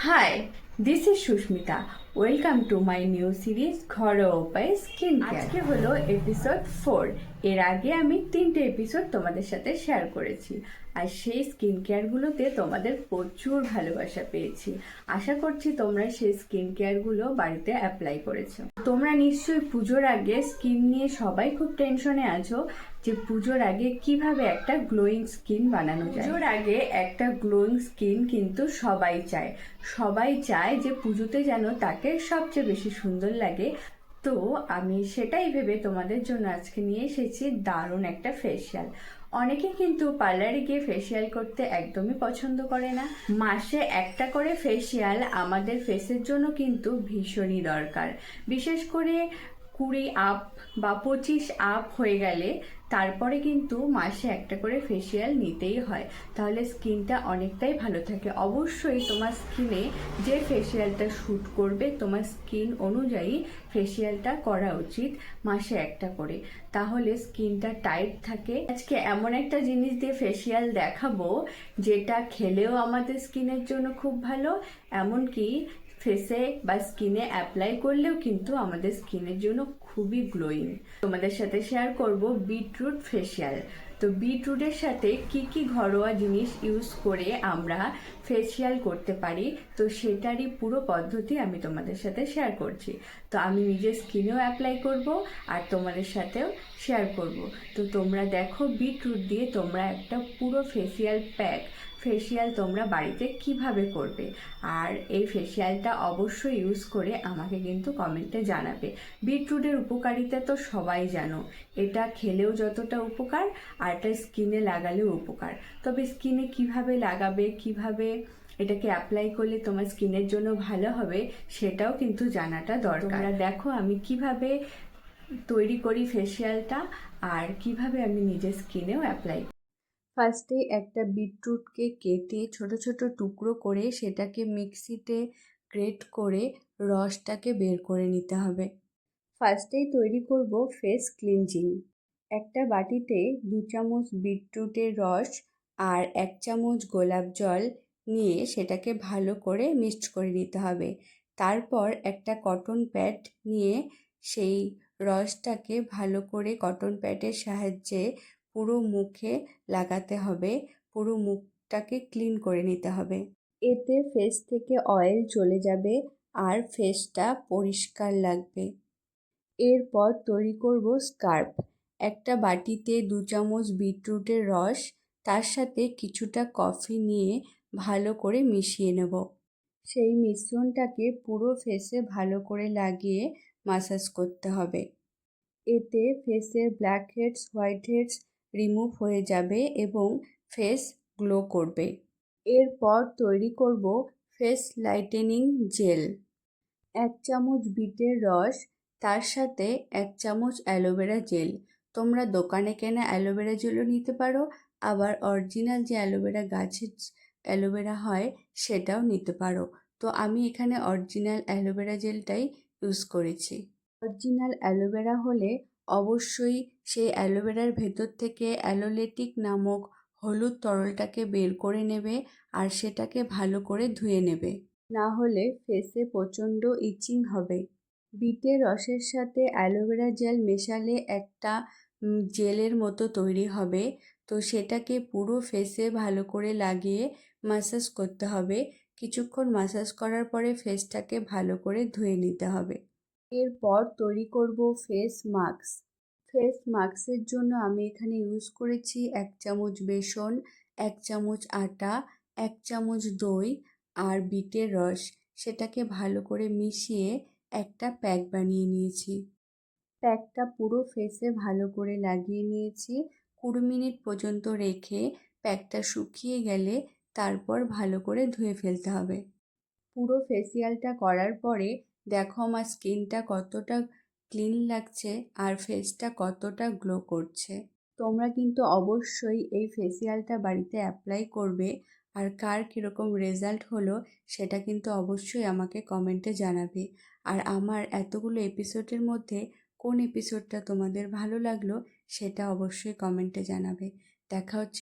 Hi this is Susmita welcome to my new series ঘরোয়া উপায় skin আজকে হলো এপিসোড ফোর এর আগে আমি তিনটে এপিসোড তোমাদের সাথে শেয়ার করেছি। আর সেই স্কিন কেয়ারগুলোতে তোমাদের প্রচুর ভালোবাসা পেয়েছি। আশা করছি তোমরা সেই স্কিন কেয়ারগুলো বাড়িতে অ্যাপ্লাই করেছ। তোমরা নিশ্চয়ই পুজোর আগে স্কিন নিয়ে সবাই খুব টেনশনে আছো যে পুজোর আগে কীভাবে একটা গ্লোয়িং স্কিন বানানো যায়। পুজোর আগে একটা গ্লোয়িং স্কিন কিন্তু সবাই চায়। সবাই চায় যে পুজোতে যেন তাকে সবচেয়ে বেশি সুন্দর লাগে। তো আমি সেটাই ভেবে তোমাদের জন্য আজকে নিয়ে এসেছি দারুণ একটা ফেসিয়াল অনেকে কিন্তু পার্লারে গিয়ে ফেসিয়াল করতে একদমই পছন্দ করে না। মাসে একটা করে ফেসিয়াল আমাদের ফেসের জন্য কিন্তু ভীষণই দরকার। বিশেষ করে কুড়ি আপ বা পঁচিশ আপ হয়ে গেলে তারপরে কিন্তু মাসে একটা করে ফেসিয়াল নিতেই হয়। তাহলে স্কিনটা অনেকটাই ভালো থাকে। অবশ্যই তোমার স্কিনে যে ফেসিয়ালটা শ্যুট করবে, তোমার স্কিন অনুযায়ী ফেসিয়ালটা করা উচিত মাসে একটা করে। তাহলে স্কিনটা টাইট থাকে। আজকে এমন একটা জিনিস দিয়ে ফেসিয়াল দেখাবো, যেটা খেলেও আমাদের স্কিনের জন্য খুব ভালো। এমনকি ফেসে বা স্কিনে অ্যাপ্লাই করলেও কিন্তু আমাদের স্কিনের জন্য খুবই গ্লোয়িং তোমাদের সাথে শেয়ার করব বিটরুট ফেসিয়াল তো বিটরুটের সাথে কি কি ঘরোয়া জিনিস ইউজ করে আমরা ফেসিয়াল করতে পারি, তো সেটারই পুরো পদ্ধতি আমি তোমাদের সাথে শেয়ার করছি। তো আমি নিজের স্কিনেও অ্যাপ্লাই করব আর তোমাদের সাথেও শেয়ার করব। তো তোমরা দেখো বিটরুট দিয়ে তোমরা একটা পুরো ফেসিয়াল প্যাক ফেসিয়াল তোমরা বাড়িতে কীভাবে করবে? আর এই ফেসিয়ালটা অবশ্যই ইউজ করে আমাকে কিন্তু কমেন্টে জানাবে। বিটরুটের উপকারিতা তো সবাই জানো, এটা খেলেও যতটা উপকার আর এটা স্কিনে লাগালেও উপকার। তবে স্কিনে কীভাবে লাগাবে কীভাবে এটাকে অ্যাপ্লাই করলে তোমার স্কিনের জন্য ভালো হবে সেটাও কিন্তু জানাটা দরকার। দেখো আমি কীভাবে তৈরি করি ফেসিয়ালটা আর কীভাবে আমি নিজের স্কিনেও অ্যাপ্লাই ফার্স্টে একটা বিটরুটকে কেটে ছোট ছোট টুকরো করে সেটাকে মিক্সিতে গ্রেট করে রসটাকে বের করে নিতে হবে। ফার্স্টেই তৈরি করব ফেস ক্লিনজিং একটা বাটিতে দু চামচ বিটরুটের রস আর এক চামচ গোলাপ জল নিয়ে সেটাকে ভালো করে মিক্সড করে নিতে হবে। তারপর একটা কটন প্যাড নিয়ে সেই রসটাকে ভালো করে কটন প্যাডের সাহায্যে পুরো মুখে লাগাতে হবে। পুরো মুখটাকে ক্লিন করে নিতে হবে। এতে ফেস থেকে অয়েল চলে যাবে আর ফেসটা পরিষ্কার লাগবে। এরপর তৈরি করব স্কার্ফ। একটা বাটিতে দু চামচ বিটরুটের রস, তার সাথে কিছুটা কফি নিয়ে ভালো করে মিশিয়ে নেব। সেই মিশ্রণটাকে পুরো ফেসে ভালো করে লাগিয়ে মাসাজ করতে হবে। এতে ফেসের black heads white heads remove হয়ে যাবে এবং ফেস গ্লো করবে। এরপর তৈরি করব ফেস লাইটেনিং জেল এক চামচ বিটের রস, তার সাথে এক চামচ অ্যালোভেরা জেল তোমরা দোকানে কেনা অ্যালোভেরা জেলও নিতে পারো, আবার অরিজিনাল যে অ্যালোভেরা গাছের অ্যালোভেরা হয় সেটাও নিতে পারো। তো আমি এখানে অরিজিনাল অ্যালোভেরা জেলটাই ইউজ করেছি। অরিজিনাল অ্যালোভেরা হলে অবশ্যই সেই অ্যালোভেরার ভেতর থেকে অ্যালোলেটিক নামক হলুদ তরলটাকে বের করে নেবে আর সেটাকে ভালো করে ধুয়ে নেবে। না হলে ফেসে প্রচণ্ড ইচিং হবে। বিটের রসের সাথে অ্যালোভেরা জেল মেশালে একটা জেলের মতো তৈরি হবে। তো সেটাকে পুরো ফেসে ভালো করে লাগিয়ে মাসাজ করতে হবে। কিছুক্ষণ মাসাজ করার পরে ফেসটাকে ভালো করে ধুয়ে নিতে হবে। এরপর তৈরি করব ফেস মাস্ক ফেস মাস্কের জন্য আমি এখানে ইউজ করেছি এক চামচ বেসন, এক চামচ আটা, এক চামচ দই আর বিটের রস। সেটাকে ভালো করে মিশিয়ে একটা প্যাক বানিয়ে নিয়েছি। প্যাকটা পুরো ফেসে ভালো করে লাগিয়ে নিয়েছি। কুড়ি মিনিট পর্যন্ত রেখে প্যাকটা শুকিয়ে গেলে তারপর ভালো করে ধুয়ে ফেলতে হবে। পুরো ফেসিয়ালটা করার পরে দেখো আমার স্কিনটা কতটা ক্লিন লাগছে আর ফেসটা কতটা গ্লো করছে। তোমরা কিন্তু অবশ্যই এই ফেসিয়ালটা বাড়িতে অ্যাপ্লাই করবে। আর কার কীরকম রেজাল্ট হলো, সেটা কিন্তু অবশ্যই আমাকে কমেন্টে জানাবে। আর আমার এতগুলো এপিসোডের মধ্যে কোন এপিসোডটা তোমাদের ভালো লাগল, সেটা অবশ্যই কমেন্টে জানাবে। দেখা হচ্ছে